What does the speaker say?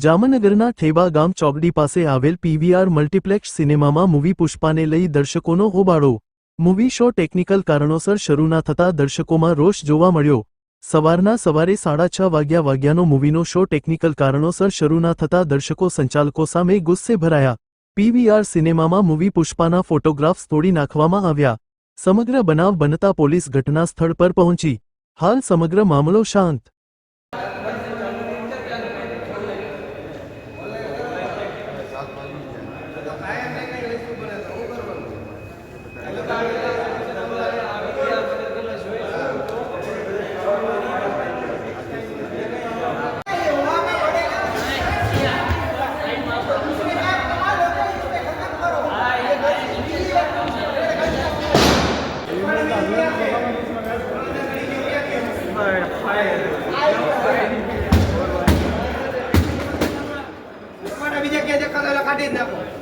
જામનગરના ઠેબા ગામ ચોકડી પાસે આવેલ પીવીઆર મલ્ટીપ્લેક્સ સિનેમામાં મૂવી પુષ્પાને લઈ દર્શકોનો હોબાળો. મૂવી શો ટેકનિકલ કારણોસર શરૂ ના થતા દર્શકોમાં રોષ જોવા મળ્યો. સવારના સવારે સાડા છ વાગ્યા વાગ્યાનો મૂવીનો શો ટેકનિકલ કારણોસર શરૂ ના થતા દર્શકો સંચાલકો સામે ગુસ્સે ભરાયા. પીવીઆર સિનેમામાં મૂવી પુષ્પાના ફોટોગ્રાફ્સ તોડી નાખવામાં આવ્યા. સમગ્ર બનાવ બનતા પોલીસ ઘટના સ્થળ પર પહોંચી. હાલ સમગ્ર મામલો શાંત. બીજા ક્યાં કાઢી જ નાખો.